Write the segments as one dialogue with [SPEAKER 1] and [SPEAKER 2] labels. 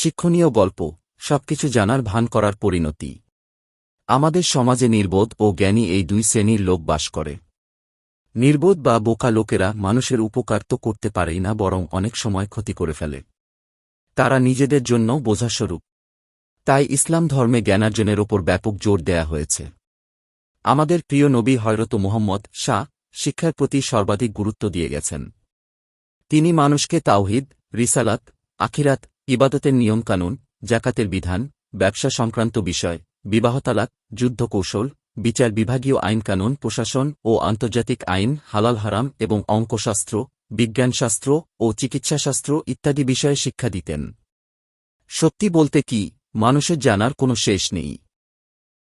[SPEAKER 1] শিক্ষণীয় গল্প, সবকিছু জানার ভান করার পরিণতি। আমাদের সমাজে নির্বোধ ও জ্ঞানী এই দুই শ্রেণির লোক বাস করে। নির্বোধ বা বোকা লোকেরা মানুষের উপকার তো করতে পারেই না, বরং অনেক সময় ক্ষতি করে ফেলে। তারা নিজেদের জন্য বোঝাস্বরূপ। তাই ইসলাম ধর্মে জ্ঞানার্জনের ওপর ব্যাপক জোর দেয়া হয়েছে। আমাদের প্রিয় নবী হয়রত মোহাম্মদ শাহ শিক্ষার প্রতি সর্বাধিক গুরুত্ব দিয়ে গেছেন। তিনি মানুষকে তাওহিদ, রিসালাত, আখিরাত ইবাদতের নিয়মকানুন, জাকাতের বিধান, ব্যবসা সংক্রান্ত বিষয়, বিবাহ তালাক, যুদ্ধ কৌশল, বিচার বিভাগীয় আইনকানুন, প্রশাসন ও আন্তর্জাতিক আইন, হালাল হারাম এবং অঙ্কশাস্ত্র, বিজ্ঞানশাস্ত্র ও চিকিৎসাশাস্ত্র ইত্যাদি বিষয়ে শিক্ষা দিতেন। সত্যি বলতে কি, মানুষের জানার কোনো শেষ নেই।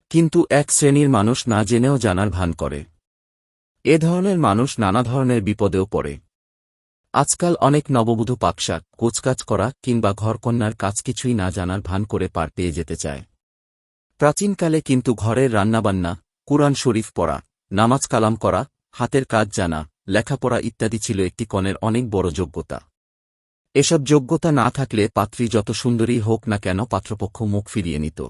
[SPEAKER 1] কিন্তু এক শ্রেণির মানুষ না জেনেও জানার ভান করে। এ ধরনের মানুষ নানা ধরনের বিপদেও পড়ে। আজকাল অনেক নববধূ পাকশাক কোচকাজ করা কিংবা ঘরকন্যার কাজ কিছুই না জানার ভান করে পার পেয়ে যেতে চায়। প্রাচীনকালে কিন্তু ঘরের রান্নাবান্না, কুরআন শরীফ পড়া, নামাজ কালাম করা, হাতের কাজ জানা, লেখাপড়া ইত্যাদি ছিল একটি কনের অনেক বড় যোগ্যতা। এসব যোগ্যতা না থাকলে পাত্রী যত সুন্দরী হোক না কেন পাত্রপক্ষ মুখ ফিরিয়ে নিত।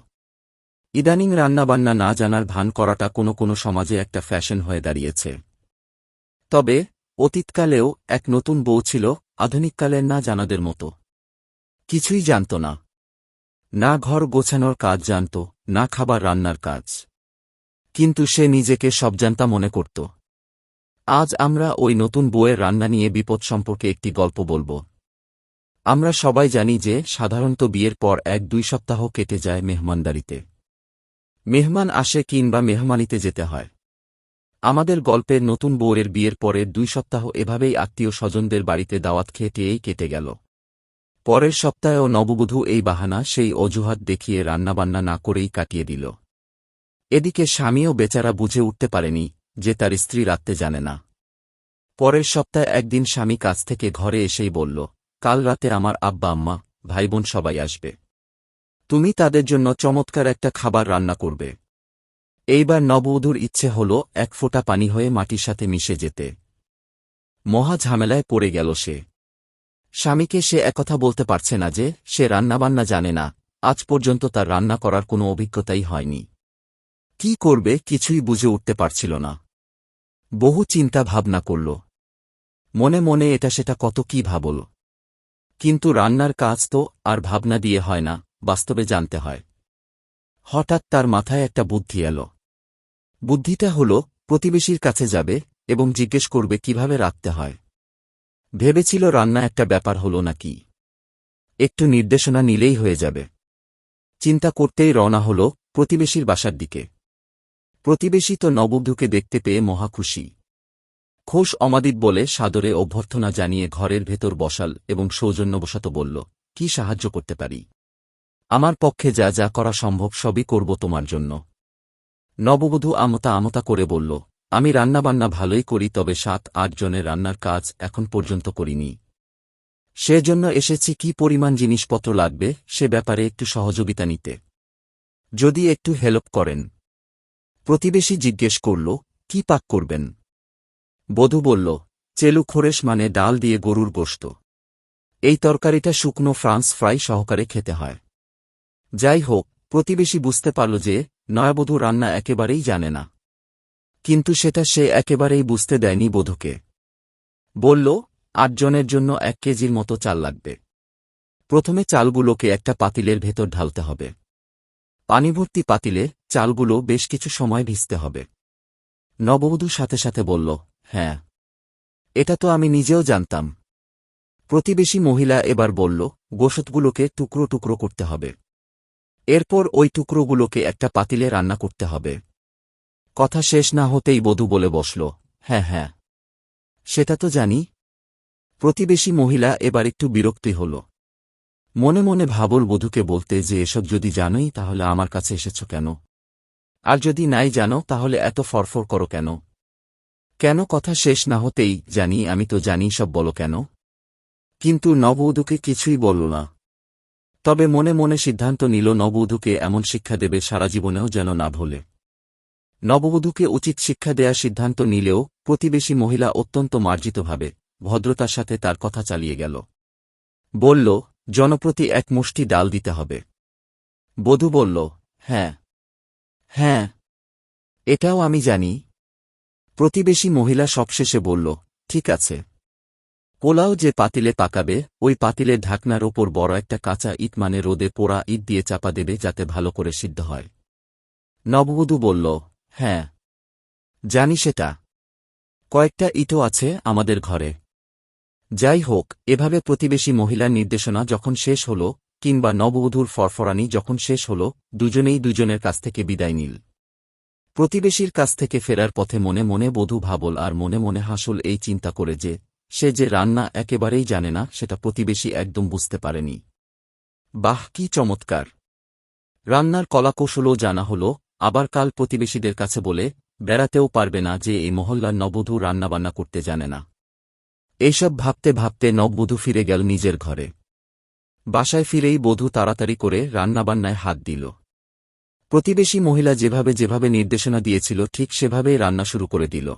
[SPEAKER 1] ইদানিং রান্নাবান্না না জানার ভান করাটা কোনো কোনো সমাজে একটা ফ্যাশন হয়ে দাঁড়িয়েছে। তবে অতীতকালেও এক নতুন বউ ছিল, আধুনিককালের না জানাদের মতো। কিছুই জানত না। না ঘর গোছানোর কাজ জানত, না খাবার রান্নার কাজ। কিন্তু সে নিজেকে সবজান্তা মনে করত। আজ আমরা ওই নতুন বউয়ের রান্না নিয়ে বিপদ সম্পর্কে একটি গল্প বলব। আমরা সবাই জানি যে, সাধারণত বিয়ের পর এক দুই সপ্তাহ কেটে যায় মেহমানদারিতে। মেহমান আসে কিংবা মেহমানিতে যেতে হয়। আমাদের গল্পের নতুন বউয়ের বিয়ের পরের দুই সপ্তাহ এভাবেই আত্মীয় স্বজনদের বাড়িতে দাওয়াত খেটেই কেটে গেল। পরের সপ্তাহেও নববধূ এই বাহানা সেই অজুহাত দেখিয়ে রান্নাবান্না না করেই কাটিয়ে দিল। এদিকে স্বামীও বেচারা বুঝে উঠতে পারেনি যে তার স্ত্রী রাত্রে জানে না। পরের সপ্তাহে একদিন স্বামী কাছ থেকে ঘরে এসেই বলল, কাল রাতে আমার আব্বা, আম্মা, ভাইবোন সবাই আসবে। তুমি তাদের জন্য চমৎকার একটা খাবার রান্না করবে। এইবার নববধূর ইচ্ছে হল এক ফোঁটা পানি হয়ে মাটির সাথে মিশে যেতে। মহা ঝামেলায় পড়ে গেল সে। স্বামীকে সে একথা বলতে পারছে না যে, সে রান্নাবান্না জানে না। আজ পর্যন্ত তার রান্না করার কোনো অভিজ্ঞতাই হয়নি। কি করবে কিছুই বুঝে উঠতে পারছিল না। বহু চিন্তা ভাবনা করল। মনে মনে এটা সেটা কত কি ভাবল। কিন্তু রান্নার কাজ তো আর ভাবনা দিয়ে হয় না, বাস্তবে জানতে হয়। হঠাৎ তার মাথায় একটা বুদ্ধি এল। বুদ্ধিটা হল, প্রতিবেশীর কাছে যাবে এবং জিজ্ঞেস করবে কীভাবে রাখতে হয়। ভেবেছিল রান্না একটা ব্যাপার হল নাকি। একটু নির্দেশনা নিলেই হয়ে যাবে। চিন্তা করতেই রওনা হল প্রতিবেশীর বাসার দিকে। প্রতিবেশী তো নববধূকে দেখতে পেয়ে মহা খুশি। খোশ অমাদিত বলে সাদরে অভ্যর্থনা জানিয়ে ঘরের ভেতর বসাল এবং সৌজন্যবশত বলল, কি সাহায্য করতে পারি? আমার পক্ষে যা যা করা সম্ভব সবই করব তোমার জন্য। নববধূ আমতা আমতা করে বলল, আমি রান্নাবান্না ভালোই করি, তবে সাত, আট জনের রান্নার কাজ এখন পর্যন্ত করিনি। সেজন্য এসেছি, কি পরিমাণ জিনিসপত্র লাগবে, সে ব্যাপারে একটু সহযোগিতা নিতে। যদি একটু হেল্প করেন। প্রতিবেশী জিজ্ঞেস করল, কি পাক করবেন? বধূ বলল, চেলু খোরেশ মানে ডাল দিয়ে গরুর গোস্ত এই তরকারিটা শুকনো ফ্রান্স ফ্রাই সহকারে খেতে হয়। যাই হোক, প্রতিবেশী বুঝতে পারল যে নয়াবধূ রান্না একেবারেই জানে না। কিন্তু সেটা সে একেবারেই বুঝতে দেয়নি বধূকে। বলল, আটজনের জন্য এক কেজির মতো চাল লাগবে। প্রথমে চালগুলোকে একটা পাতিলের ভেতর ঢালতে হবে। পানিভর্তি পাতিলে চালগুলো বেশ কিছু সময় ভিজতে হবে। নববধূ সাথে সাথে বলল হ্যাঁ। এটা তো আমি নিজেও জানতাম। প্রতিবেশী মহিলা এবার বলল, গোশতগুলোকে টুকরো টুকরো করতে হবে। এরপর ওই টুকরোগুলোকে একটা পাতিলে রান্না করতে হবে। কথা শেষ না হতেই বধূ বলে বসল হ্যাঁ হ্যাঁ। সেটা তো জানি। প্রতিবেশী মহিলা এবার একটু বিরক্তি হল। মনে মনে ভাবল বধূকে বলতে, যে এসব যদি জানোই, তাহলে আমার কাছে এসেছ কেন? আর যদি নাই জানো, তাহলে এত ফরফর করো কেন? কেন কথা শেষ না হতেই জানি, আমি তো জানি সব বলো কেন? কিন্তু নববধূকে কিছুই বলল না। তবে মনে মনে সিদ্ধান্ত নিল নববধূকে এমন শিক্ষা দেবে সারা জীবনেও যেন না ভোলে। নববধূকে উচিত শিক্ষা দেয়া সিদ্ধান্ত নিলেও প্রতিবেশী মহিলা অত্যন্ত মার্জিতভাবে ভদ্রতার সাথে তার কথা চালিয়ে গেল। বলল, জনপ্রতি এক মুষ্টি ডাল দিতে হবে। বধূ বলল হ্যাঁ। হ্যাঁ। এটাও আমি জানি। প্রতিবেশী মহিলা সবশেষে বলল, ঠিক আছে। পোলাও যে পাতিলে পাকাবে, ওই পাতিলের ঢাকনার ওপর বড় একটা কাঁচা ইট মানে রোদে পোড়া ইট দিয়ে চাপা দেবে যাতে ভালো করে সিদ্ধ হয়। নববধূ বলল হ্যাঁ। জানি সেটা। কয়েকটা ইটও আছে আমাদের ঘরে। যাই হোক, এভাবে প্রতিবেশী মহিলার নির্দেশনা যখন শেষ হল, কিংবা নববধূর ফরফরানি যখন শেষ হল, দুজনেই দুজনের কাছ থেকে বিদায় নিল। প্রতিবেশীর কাছ থেকে ফেরার পথে মনে মনে বধূ ভাবল আর মনে মনে হাসল এই চিন্তা করে যে সে যে রান্না একেবারেই জানে না, সেটা প্রতিবেশী একদম বুঝতে পারেনি। বাহ, কি চমৎকার! রান্নার কলাকৌশলও জানা হল, আবার কাল প্রতিবেশীদের কাছে বলে, বেড়াতেও পারবে না যে এই মহল্লার নববধূ রান্নাবান্না করতে জানে না। এইসব ভাবতে ভাবতে নববধূ ফিরে গেল নিজের ঘরে। বাসায় ফিরেই বধূ তাড়াতাড়ি করে রান্নাবান্নায় হাত দিল। প্রতিবেশী মহিলা যেভাবে যেভাবে নির্দেশনা দিয়েছিল, ঠিক সেভাবেই রান্না শুরু করে দিল।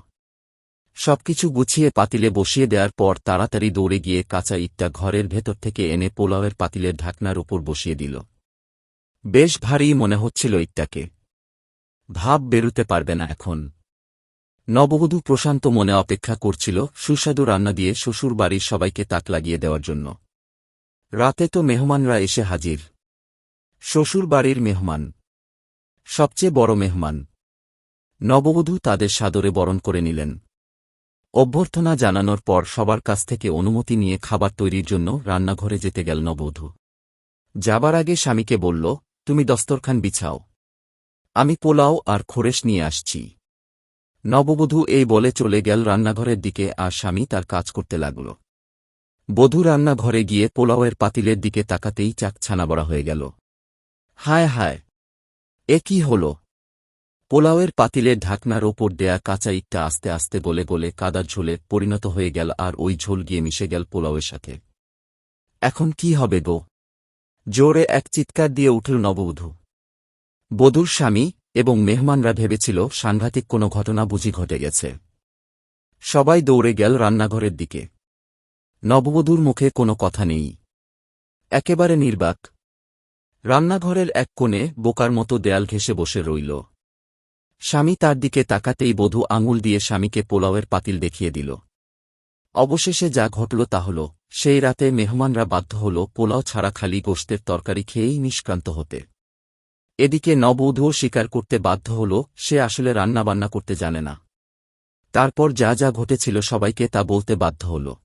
[SPEAKER 1] সবকিছু গুছিয়ে পাতিলে বসিয়ে দেওয়ার পর তাড়াতাড়ি দৌড়ে গিয়ে কাঁচা ইটটা ঘরের ভেতর থেকে এনে পোলাওয়ের পাতিলের ঢাকনার উপর বসিয়ে দিল। বেশ ভারী মনে হচ্ছিল ইটটাকে। ভাব বেরুতে পারবে না এখন। নববধূ প্রশান্ত মনে অপেক্ষা করছিল সুস্বাদু রান্না দিয়ে শ্বশুর বাড়ির সবাইকে তাক লাগিয়ে দেওয়ার জন্য। রাতে তো মেহমানরা এসে হাজির। শ্বশুর বাড়ির মেহমান। সবচেয়ে বড় মেহমান। নববধূ তাদের সাদরে বরণ করে নিলেন। অভ্যর্থনা জানানোর পর সবার কাছ থেকে অনুমতি নিয়ে খাবার তৈরির জন্য রান্নাঘরে যেতে গেল নববধূ। যাবার আগে স্বামীকে বলল, তুমি দস্তরখান বিছাও। আমি পোলাও আর খোরেশ নিয়ে আসছি। নববধূ এই বলে চলে গেল রান্নাঘরের দিকে আর স্বামী তার কাজ করতে লাগল। বধূ রান্নাঘরে গিয়ে পোলাওয়ের পাতিলের দিকে তাকাতেই চাক ছানাবড়া হয়ে গেল। হায় হায়, এ কি হল? পোলাওয়ের পাতিলে ঢাকনার ওপর দেয়া কাঁচা ইটটা আস্তে আস্তে গলে গলে কাদার ঝোলে পরিণত হয়ে গেল আর ওই ঝোল গিয়ে মিশে গেল পোলাওয়ের সাথে। এখন কি হবে গো? জোরে এক চিৎকার দিয়ে উঠল নববধূ। বধূর স্বামী এবং মেহমানরা ভেবেছিল সাংঘাতিক কোনো ঘটনা বুঝি ঘটে গেছে। সবাই দৌড়ে গেল রান্নাঘরের দিকে। নববধূর মুখে কোনো কথা নেই। একেবারে নির্বাক। রান্নাঘরের এক কোণে বোকার মতো দেয়াল ঘেসে বসে রইল। স্বামী তার দিকে তাকাতেই বধূ আঙুল দিয়ে স্বামীকে পোলাওয়ের পাতিল দেখিয়ে দিল। অবশেষে যা ঘটল তা হল, সেই রাতে মেহমানরা বাধ্য হল পোলাও ছাড়া খালি গোস্তের তরকারি খেয়েই নিষ্ক্রান্ত হতে। এদিকে নববধূও স্বীকার করতে বাধ্য হল, সে আসলে রান্নাবান্না করতে জানে না। তারপর যা যা ঘটেছিল সবাইকে তা বলতে বাধ্য হল।